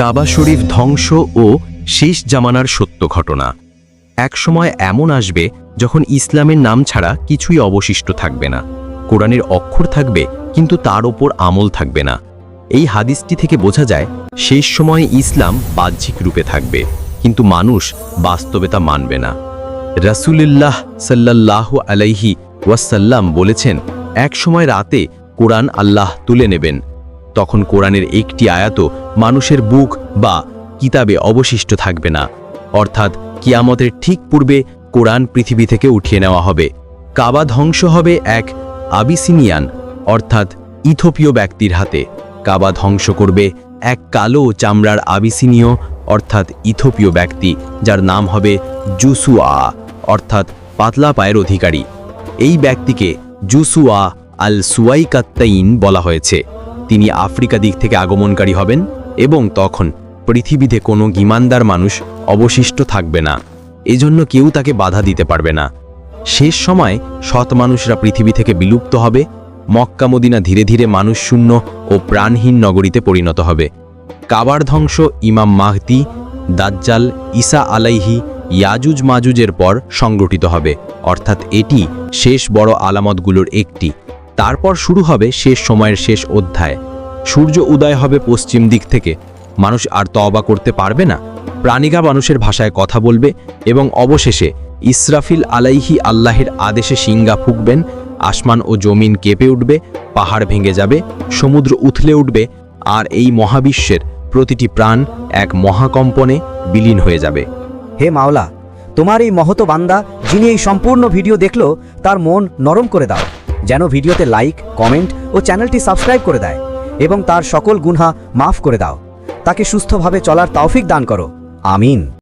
কাবা শরীফ ধ্বংস ও শেষ জামানার সত্য ঘটনা। একসময় এমন আসবে, যখন ইসলামের নাম ছাড়া কিছুই অবশিষ্ট থাকবে না। কোরআনের অক্ষর থাকবে, কিন্তু তার ওপর আমল থাকবে না। এই হাদিসটি থেকে বোঝা যায়, শেষ সময়ে ইসলাম বাহ্যিক রূপে থাকবে, কিন্তু মানুষ বাস্তবে তা মানবে না। রাসূলুল্লাহ সাল্লাল্লাহু আলাইহি ওয়াসাল্লাম বলেছেন এক সময় রাতে কোরআন আল্লাহ তুলে নেবেন তখন কোরআনের একটি আয়াত মানুষের বুক বা কিতাবে অবশিষ্ট থাকবে না। অর্থাৎ কিয়ামতের ঠিক পূর্বে কোরআন পৃথিবী থেকে উঠিয়ে নেওয়া হবে। কাবা ধ্বংস হবে এক আবিসিনিয়ান, অর্থাৎ ইথোপীয় ব্যক্তির হাতে। কাবা ধ্বংস করবে এক কালো চামড়ার আবিসিনীয়, অর্থাৎ ইথোপীয় ব্যক্তি, যার নাম হবে জুসুয়া, অর্থাৎ পাতলা পায়ের অধিকারী। এই ব্যক্তিকে জুসুয়া আল সুয়াইকাত্তাইন বলা হয়েছে। তিনি আফ্রিকা দিক থেকে আগমনকারী হবেন এবং তখন পৃথিবীতে কোনো গিমানদার মানুষ অবশিষ্ট থাকবে না। এজন্য কেউ তাকে বাধা দিতে পারবে না। শেষ সময় সৎ মানুষরা পৃথিবী থেকে বিলুপ্ত হবে, মক্কা মদিনা ধীরে ধীরে মানুষশূন্য ও প্রাণহীন নগরীতে পরিণত হবে। কাবার ধ্বংস ইমাম মাহদি, দাজ্জাল, ঈসা আলাইহি, ইয়াজুজ মাজুজের পর সংগঠিত হবে। অর্থাৎ এটি শেষ বড় আলামতগুলোর একটি। তারপর শুরু হবে শেষ সময়ের শেষ অধ্যায়। সূর্য উদয় হবে পশ্চিম দিক থেকে। মানুষ আর তওবা করতে পারবে না। প্রাণিকা মানুষের ভাষায় কথা বলবে এবং অবশেষে ইসরাফিল আলাইহি আল্লাহের আদেশে সিঙ্গা ফুঁকবেন, আসমান ও জমিন কেঁপে উঠবে, পাহাড় ভেঙে যাবে, সমুদ্র উথলে উঠবে আর এই মহাবিশ্বের প্রতিটি প্রাণ এক মহাকম্পনে বিলীন হয়ে যাবে। হে মাওলা, তোমার এই মহত বান্দা, যিনি এই সম্পূর্ণ ভিডিও দেখল, তার মন নরম করে দাও। যেন ভিডিওতে লাইক, কমেন্ট ও চ্যানেলটি সাবস্ক্রাইব করে দেয় এবং তার সকল গুনহা মাফ করে দাও। তাকে সুস্থভাবে চলার তৌফিক দান করো। আমিন।